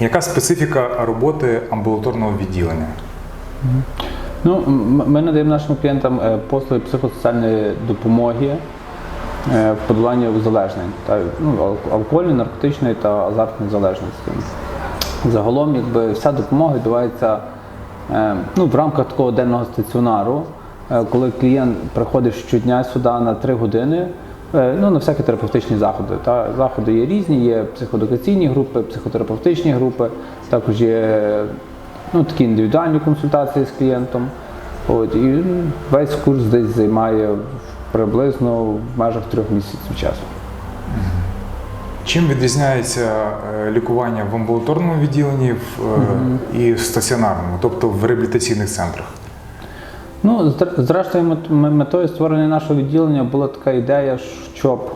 Яка специфіка роботи амбулаторного відділення? Ну, ми надаємо нашим клієнтам е, послуги психосоціальної допомоги е, в подоланні узалежнень, та, ну, алкогольної, наркотичної та азартної залежності. Загалом, якби вся допомога відбувається е, ну, в рамках такого денного стаціонару, коли клієнт приходить щодня сюди на 3 години. е, Ну, на всякі терапевтичні заходи. Та заходи є різні, є психоедукаційні групи, психотерапевтичні групи, також є ну, такі індивідуальні консультації з клієнтом. От, і весь курс десь займає приблизно в межах трьох місяців часу. Чим відрізняється е, лікування в амбулаторному відділенні в, е, і в стаціонарному, тобто в реабілітаційних центрах? Ну, зрештою, метою створення нашого відділення була така ідея, щоб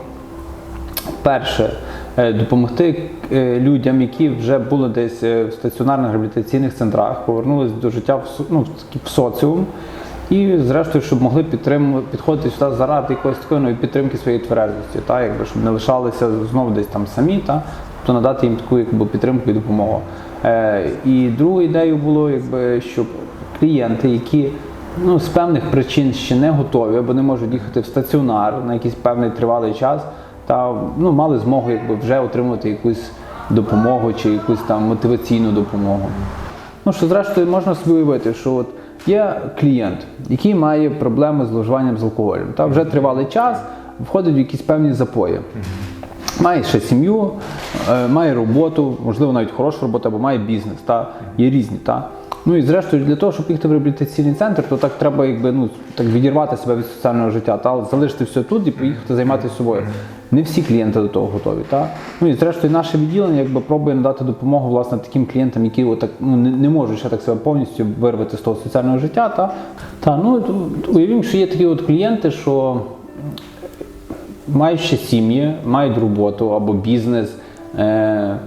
перше е, допомогти е, людям, які вже були десь е, в стаціонарних реабілітаційних центрах, повернулись до життя в, ну, в соціум. І зрештою, щоб могли підходити сюди заради якоїсь такої ну, підтримки своєї тверезості, та, якби, щоб не лишалися знову десь там самі, та, тобто надати їм таку якби, підтримку і допомогу. І другою ідеєю було, якби, щоб клієнти, які ну, з певних причин ще не готові, або не можуть їхати в стаціонар на якийсь певний тривалий час, та ну, мали змогу якби, вже отримати якусь допомогу чи якусь там мотиваційну допомогу. Ну що зрештою можна собі уявити, що от є клієнт, який має проблеми з зловживанням з алкоголем. Та вже тривалий час входить в якісь певні запої. Має ще сім'ю, е, має роботу, можливо, навіть хорошу роботу, або має бізнес. Та є різні. Та. Ну і зрештою, для того, щоб їхати в реабілітаційний центр, то так треба якби, ну, так відірвати себе від соціального життя, та, залишити все тут і поїхати займатися собою. Не всі клієнти до того готові. Та? Ну і зрештою, наше відділення якби, пробує надати допомогу власне, таким клієнтам, які отак, ну, не, не можуть ще так себе повністю вирвати з того соціального життя. Та? Та, ну, уявімо, що є такі от клієнти, що мають ще сім'ї, мають роботу або бізнес. Е,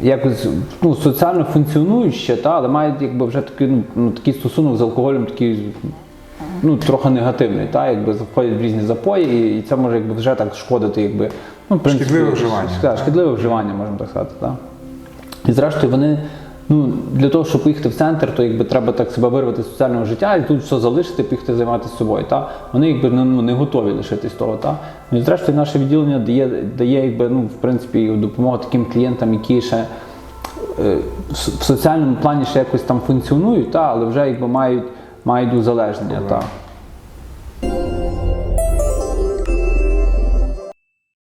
якось ну, соціально функціонують ще, та, але мають якби, вже такий, ну, ну, такий стосунок з алкоголем, такий ну, трохи негативний, та, якби заходять в різні запої, і, і це може якби, вже так шкодити. Якби, ну, в принципі, Шкідливе вживання. Так, шкідливе вживання, можна так сказати. Та. І зрештою вони. Ну, для того, щоб поїхати в центр, то якби треба так себе вирвати з соціального життя і тут все залишити, поїхати займатися собою. Та? Вони якби ну, не готові лишитись того. Та? Ну, і зрештою наше відділення дає, дає якби, ну, в принципі, допомогу таким клієнтам, які ще е, в соціальному плані ще якось там функціонують, та, але вже якби мають, мають узалежнення. Та.